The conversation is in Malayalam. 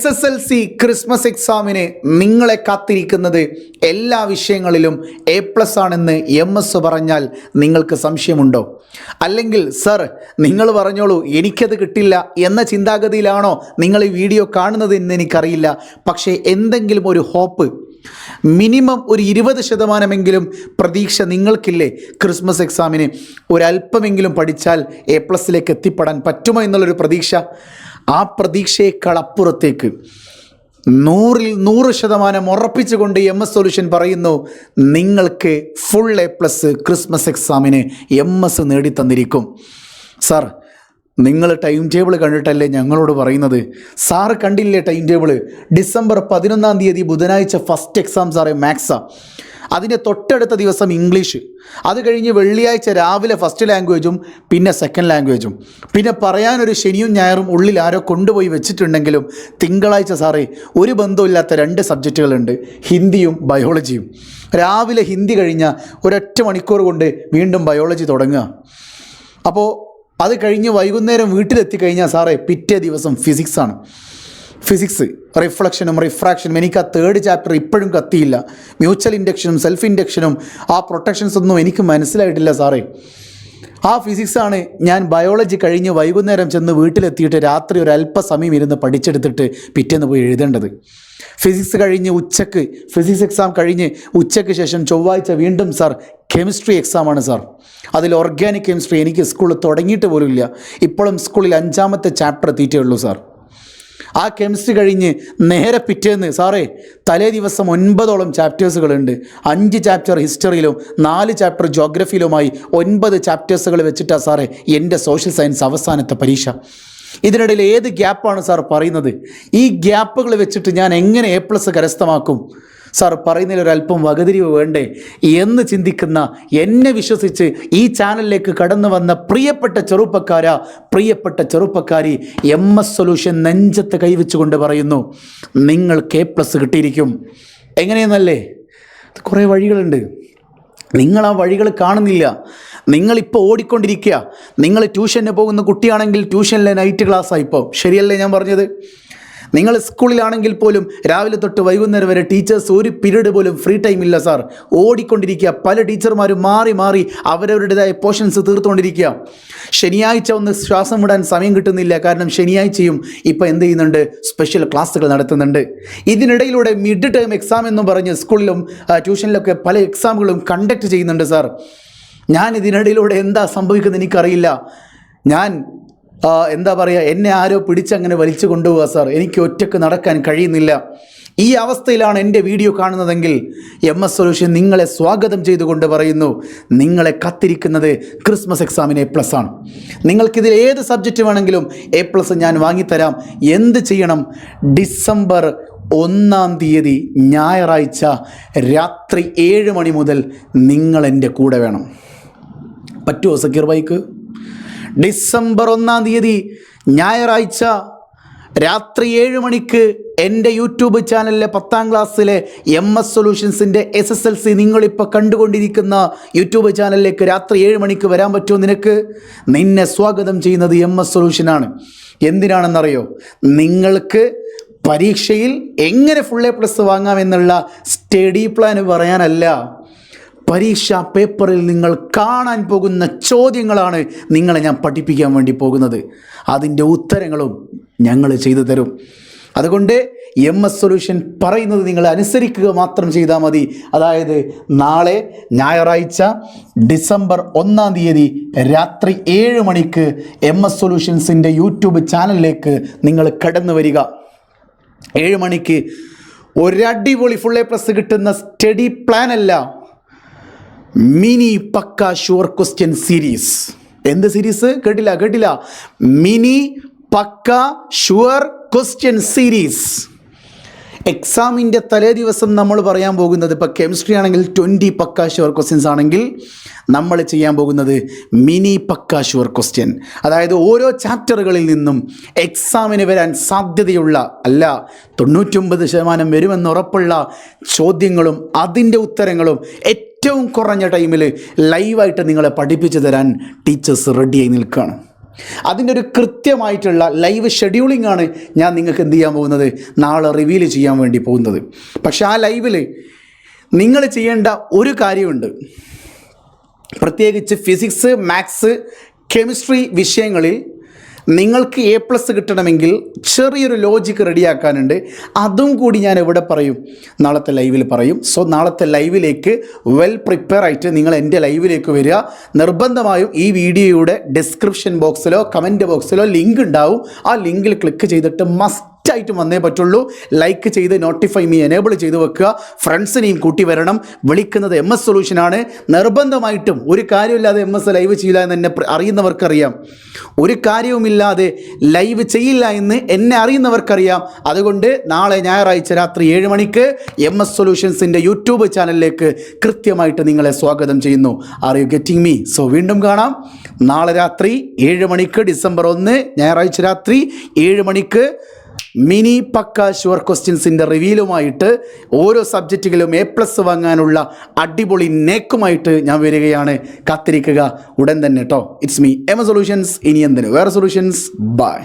S S L C Christmas എക്സാമിന് നിങ്ങളെ കാത്തിരിക്കുന്നത് എല്ലാ വിഷയങ്ങളിലും എ പ്ലസ് ആണെന്ന് എം എസ് പറഞ്ഞാൽ നിങ്ങൾക്ക് സംശയമുണ്ടോ? അല്ലെങ്കിൽ സർ നിങ്ങൾ പറഞ്ഞോളൂ എനിക്കത് കിട്ടില്ല എന്ന ചിന്താഗതിയിലാണോ നിങ്ങൾ ഈ വീഡിയോ കാണുന്നത് എന്ന് എനിക്കറിയില്ല. പക്ഷേ എന്തെങ്കിലും ഒരു ഹോപ്പ് മിനിമം ഒരു ഇരുപത് ശതമാനമെങ്കിലും പ്രതീക്ഷ നിങ്ങൾക്കില്ലേ ക്രിസ്മസ് എക്സാമിന് ഒരല്പമെങ്കിലും പഠിച്ചാൽ എ പ്ലസിലേക്ക് എത്തിപ്പെടാൻ പറ്റുമോ എന്നുള്ളൊരു പ്രതീക്ഷ. ആ പ്രതീക്ഷയേക്കാൾ അപ്പുറത്തേക്ക് നൂറിൽ നൂറ് ശതമാനം ഉറപ്പിച്ചുകൊണ്ട് എം എസ് സൊല്യൂഷൻ പറയുന്നു നിങ്ങൾക്ക് ഫുൾ എ പ്ലസ് ക്രിസ്മസ് എക്സാമിന് എം എസ് നേടിത്തന്നിരിക്കും. സാർ നിങ്ങൾ ടൈം ടേബിൾ കണ്ടിട്ടല്ലേ ഞങ്ങളോട് പറയുന്നത്? സാറ് കണ്ടില്ലേ ടൈം ടേബിൾ ഡിസംബർ പതിനൊന്നാം തീയതി ബുധനാഴ്ച ഫസ്റ്റ് എക്സാം സാറേ മാത്സാ അതിന്റെ തൊട്ടടുത്ത ദിവസം ഇംഗ്ലീഷ് അത് കഴിഞ്ഞ് വെള്ളിയാഴ്ച രാവിലെ ഫസ്റ്റ് ലാംഗ്വേജും പിന്നെ സെക്കൻഡ് ലാംഗ്വേജും പിന്നെ പറയാനൊരു ശനിയും ഞായറും ഉള്ളിൽ ആരോ കൊണ്ടുപോയി വെച്ചിട്ടുണ്ടെങ്കിലും തിങ്കളാഴ്ച സാറേ ഒരു ബന്ധമില്ലാത്ത രണ്ട് സബ്ജക്റ്റുകളുണ്ട് ഹിന്ദിയും ബയോളജിയും രാവിലെ ഹിന്ദി കഴിഞ്ഞ ഒരൊറ്റ മണിക്കൂർ കൊണ്ട് വീണ്ടും ബയോളജി തുടങ്ങുക. അപ്പോൾ അത് കഴിഞ്ഞ് വൈകുന്നേരം വീട്ടിലെത്തി കഴിഞ്ഞാൽ സാറേ പിറ്റേ ദിവസം ഫിസിക്സാണ് ഫിസിക്സ് റിഫ്ലക്ഷനും റിഫ്രാക്ഷനും എനിക്ക് ആ തേർഡ് ചാപ്റ്റർ ഇപ്പോഴും കത്തിയില്ല. മ്യൂച്വൽ ഇൻഡക്ഷനും സെൽഫ് ഇൻഡക്ഷനും ആ പ്രൊട്ടക്ഷൻസ് ഒന്നും എനിക്ക് മനസ്സിലായിട്ടില്ല സാറേ. ആ ഫിസിക്സാണ് ഞാൻ ബയോളജി കഴിഞ്ഞ് വൈകുന്നേരം ചെന്ന് വീട്ടിലെത്തിയിട്ട് രാത്രി ഒരു അല്പസമയം ഇരുന്ന് പഠിച്ചെടുത്തിട്ട് പിറ്റേന്ന് പോയി എഴുതേണ്ടത്. ഫിസിക്സ് കഴിഞ്ഞ് ഉച്ചയ്ക്ക് ഫിസിക്സ് എക്സാം കഴിഞ്ഞ് ഉച്ചയ്ക്ക് ശേഷം ചൊവ്വാഴ്ച വീണ്ടും സാർ കെമിസ്ട്രി എക്സാമാണ് സാർ അതിൽ ഓർഗാനിക് കെമിസ്ട്രി എനിക്ക് സ്കൂളിൽ തുടങ്ങിയിട്ട് പോലുമില്ല ഇപ്പോഴും സ്കൂളിൽ അഞ്ചാമത്തെ ചാപ്റ്റർ എത്തിയിട്ടേ ഉള്ളൂ സാർ ആ കെമിസ്ട്രി കഴിഞ്ഞ് നേരെ പിറ്റേന്ന് സാറേ തലേ ദിവസം ഒൻപതോളം ചാപ്റ്റേഴ്സുകളുണ്ട് അഞ്ച് ചാപ്റ്റർ ഹിസ്റ്ററിയിലും നാല് ചാപ്റ്റർ ജോഗ്രഫിയിലുമായി ഒൻപത് ചാപ്റ്റേഴ്സുകൾ വെച്ചിട്ടാണ് സാറേ എന്റെ സോഷ്യൽ സയൻസ് അവസാനത്തെ പരീക്ഷ. ഇതിനിടയിൽ ഏത് ഗ്യാപ്പാണ് സാർ പറയുന്നത്? ഈ ഗ്യാപ്പുകൾ വെച്ചിട്ട് ഞാൻ എങ്ങനെ എ പ്ലസ് കരസ്ഥമാക്കും? സാർ പറയുന്നതിൽ ഒരല്പം വകതിരിവ് വേണ്ടേ? എന്ന് ചിന്തിക്കുന്ന എന്നെ വിശ്വസിച്ച് ഈ ചാനലിലേക്ക് കടന്നു വന്ന പ്രിയപ്പെട്ട ചെറുപ്പക്കാര പ്രിയപ്പെട്ട ചെറുപ്പക്കാരി എം എസ് സൊല്യൂഷൻ നെഞ്ചത്ത് കൈവച്ചുകൊണ്ട് പറയുന്നു നിങ്ങൾ എ പ്ലസ് കിട്ടിയിരിക്കും. എങ്ങനെയെന്നല്ലേ? കുറേ വഴികളുണ്ട്. നിങ്ങൾ ആ വഴികൾ കാണുന്നില്ല. നിങ്ങളിപ്പോൾ ഓടിക്കൊണ്ടിരിക്കുക. നിങ്ങൾ ട്യൂഷന് പോകുന്ന കുട്ടിയാണെങ്കിൽ ട്യൂഷനിലെ നൈറ്റ് ക്ലാസ്സാണ് ഇപ്പോൾ ശരിയല്ലേ ഞാൻ പറഞ്ഞത്? നിങ്ങൾ സ്കൂളിലാണെങ്കിൽ പോലും രാവിലെ തൊട്ട് വൈകുന്നേരം വരെ ടീച്ചേഴ്സ് ഒരു പീരീഡ് പോലും ഫ്രീ ടൈം ഇല്ല സാർ ഓടിക്കൊണ്ടിരിക്കുക. പല ടീച്ചർമാരും മാറി മാറി അവരവരുടേതായ പോർഷൻസ് തീർത്തുകൊണ്ടിരിക്കുക. ശനിയാഴ്ച ഒന്ന് ശ്വാസം വിടാൻ സമയം കിട്ടുന്നില്ല. കാരണം ശനിയാഴ്ചയും ഇപ്പോൾ എന്ത് ചെയ്യുന്നുണ്ട്? സ്പെഷ്യൽ ക്ലാസ്സുകൾ നടത്തുന്നുണ്ട്. ഇതിനിടയിലൂടെ മിഡ് ടേം എക്സാം എന്നും പറഞ്ഞ് സ്കൂളിലും ട്യൂഷനിലൊക്കെ പല എക്സാമുകളും കണ്ടക്ട് ചെയ്യുന്നുണ്ട് സാർ ഞാൻ ഇതിനിടയിലൂടെ എന്താ സംഭവിക്കുന്നത് എനിക്കറിയില്ല. ഞാൻ എന്താ പറയുക എന്നെ ആരോ പിടിച്ചങ്ങനെ വലിച്ചു കൊണ്ടുപോകുക സാർ. എനിക്ക് ഒറ്റയ്ക്ക് നടക്കാൻ കഴിയുന്നില്ല. ഈ അവസ്ഥയിലാണ് എന്റെ വീഡിയോ കാണുന്നതെങ്കിൽ എം എസ് സൊല്യൂഷൻ നിങ്ങളെ സ്വാഗതം ചെയ്തുകൊണ്ട് പറയുന്നു. നിങ്ങളെ കത്തിരിക്കുന്നത് ക്രിസ്മസ് എക്സാമിന് എ പ്ലസ് ആണ്. നിങ്ങൾക്കിതിൽ ഏത് സബ്ജക്റ്റ് വേണമെങ്കിലും എ പ്ലസ് ഞാൻ വാങ്ങിത്തരാം. എന്ത് ചെയ്യണം? ഡിസംബർ ഒന്നാം തീയതി ഞായറാഴ്ച രാത്രി ഏഴ് മണി മുതൽ നിങ്ങൾ എന്റെ കൂടെ വേണം. പറ്റുമോ സക്കീർ ബൈക്ക്? ഡിസംബർ ഒന്നാം തീയതി ഞായറാഴ്ച രാത്രി ഏഴ് മണിക്ക് എന്റെ യൂട്യൂബ് ചാനലിലെ പത്താം ക്ലാസ്സിലെ എം എസ് സൊല്യൂഷൻസിന്റെ എസ് എസ് എൽ സി നിങ്ങളിപ്പോൾ കണ്ടുകൊണ്ടിരിക്കുന്ന യൂട്യൂബ് ചാനലിലേക്ക് രാത്രി ഏഴ് മണിക്ക് വരാൻ പറ്റുമോ നിനക്ക്? നിന്നെ സ്വാഗതം ചെയ്യുന്നത് എം എസ് സൊല്യൂഷനാണ്. എന്തിനാണെന്നറിയോ? നിങ്ങൾക്ക് പരീക്ഷയിൽ എങ്ങനെ ഫുൾ എ പ്ലസ് വാങ്ങാമെന്നുള്ള സ്റ്റഡി പ്ലാൻ പറയാനല്ല. പരീക്ഷാ പേപ്പറിൽ നിങ്ങൾ കാണാൻ പോകുന്ന ചോദ്യങ്ങളാണ് നിങ്ങളെ ഞാൻ പഠിപ്പിക്കാൻ വേണ്ടി പോകുന്നത്. അതിന്റെ ഉത്തരങ്ങളും ഞങ്ങൾ ചെയ്തു തരും. അതുകൊണ്ട് എം എസ് സൊല്യൂഷൻ പറയുന്നത് നിങ്ങൾ അനുസരിക്കുക മാത്രം ചെയ്താൽ മതി. അതായത് നാളെ ഞായറാഴ്ച ഡിസംബർ ഒന്നാം തീയതി രാത്രി ഏഴ് മണിക്ക് എം എസ് സൊല്യൂഷൻസിന്റെ യൂട്യൂബ് ചാനലിലേക്ക് നിങ്ങൾ കടന്നു വരിക. ഏഴ് മണിക്ക് ഒരടിപൊളി ഫുൾ എ പ്ലസ് കിട്ടുന്ന സ്റ്റഡി പ്ലാൻ അല്ല mini pakka sure question series. എന്ത് സീരീസ്? കേട്ടില്ല കേട്ടില്ല. Mini pakka sure question series. എക്സാമിന്റെ തലേ ദിവസം നമ്മൾ പറയാൻ പോകുന്നത് ഇപ്പോൾ കെമിസ്ട്രി ആണെങ്കിൽ ട്വന്റി പക്ക ഷുവർ ക്വസ്റ്റ്യൻസ് ആണെങ്കിൽ നമ്മൾ ചെയ്യാൻ പോകുന്നത് മിനി പക്ക ഷുവർ ക്വസ്റ്റ്യൻ. അതായത് ഓരോ ചാപ്റ്ററുകളിൽ നിന്നും എക്സാമിന് വരാൻ സാധ്യതയുള്ള അല്ല തൊണ്ണൂറ്റൊമ്പത് ശതമാനം വരുമെന്ന് ഉറപ്പുള്ള ചോദ്യങ്ങളും അതിന്റെ ഉത്തരങ്ങളും ഏറ്റവും കുറഞ്ഞ ടൈമിൽ ലൈവായിട്ട് നിങ്ങളെ പഠിപ്പിച്ചു തരാൻ ടീച്ചേഴ്സ് റെഡിയായി നിൽക്കുകയാണ്. അതിന്റെ ഒരു കൃത്യമായിട്ടുള്ള ലൈവ് ഷെഡ്യൂളിംഗ് ആണ് ഞാൻ നിങ്ങൾക്ക് എന്ത് ചെയ്യാൻ പോകുന്നത്? നാളെ റിവീൽ ചെയ്യാൻ വേണ്ടി പോകുന്നത്. പക്ഷേ ആ ലൈവിൽ നിങ്ങൾ ചെയ്യേണ്ട ഒരു കാര്യമുണ്ട്. പ്രത്യേകിച്ച് ഫിസിക്സ് മാത്സ് കെമിസ്ട്രി വിഷയങ്ങളിൽ നിങ്ങൾക്ക് എ പ്ലസ് കിട്ടണമെങ്കിൽ ചെറിയൊരു ലോജിക്ക് റെഡിയാക്കാനുണ്ട് അതും കൂടി ഞാൻ എവിടെ പറയും? നാളത്തെ ലൈവിൽ പറയും. സോ നാളത്തെ ലൈവിലേക്ക് വെൽ പ്രിപ്പയർ ആയിട്ട് നിങ്ങൾ എന്റെ ലൈവിലേക്ക് വരിക. നിർബന്ധമായും ഈ വീഡിയോയുടെ ഡിസ്ക്രിപ്ഷൻ ബോക്സിലോ കമന്റ് ബോക്സിലോ ലിങ്ക് ഉണ്ടാവും. ആ ലിങ്കിൽ ക്ലിക്ക് ചെയ്തിട്ട് മസ്റ്റ് ആയിട്ടും വന്നേ പറ്റുള്ളൂ. ലൈക്ക് ചെയ്ത് നോട്ടിഫൈ മീ എനേബിൾ ചെയ്ത് വെക്കുക. ഫ്രണ്ട്സിനെയും കൂട്ടി വരണം. വിളിക്കുന്നത് എം എസ് സൊല്യൂഷനാണ് നിർബന്ധമായിട്ടും ഒരു കാര്യമില്ലാതെ എം എസ് ലൈവ് ചെയ്യില്ല എന്ന് എന്നെ അറിയുന്നവർക്കറിയാം. ഒരു കാര്യവുമില്ലാതെ ലൈവ് ചെയ്യില്ല എന്ന് എന്നെ അറിയുന്നവർക്കറിയാം. അതുകൊണ്ട് നാളെ ഞായറാഴ്ച രാത്രി ഏഴ് മണിക്ക് എം എസ് സൊല്യൂഷൻസിന്റെ യൂട്യൂബ് ചാനലിലേക്ക് കൃത്യമായിട്ട് നിങ്ങളെ സ്വാഗതം ചെയ്യുന്നു. Are you getting me so വീണ്ടും കാണാം. നാളെ രാത്രി ഏഴ് മണിക്ക് ഡിസംബർ ഒന്ന് ഞായറാഴ്ച രാത്രി ഏഴ് മണിക്ക് മിനി പക്ക ഷുവർ ക്വസ്റ്റ്യൻസിന്റെ റിവ്യൂലുമായിട്ട് ഓരോ സബ്ജക്റ്റുകളിലും എ പ്ലസ് വാങ്ങാനുള്ള അടിപൊളി നേക്കുമായിട്ട് ഞാൻ വരികയാണ്. കാത്തിരിക്കുക. ഉടൻ തന്നെ കേട്ടോ ഇറ്റ്സ് മീ എമ സൊല്യൂഷൻസ് ഇനി എന്തിന്? വേറെ സൊല്യൂഷൻസ് ബൈ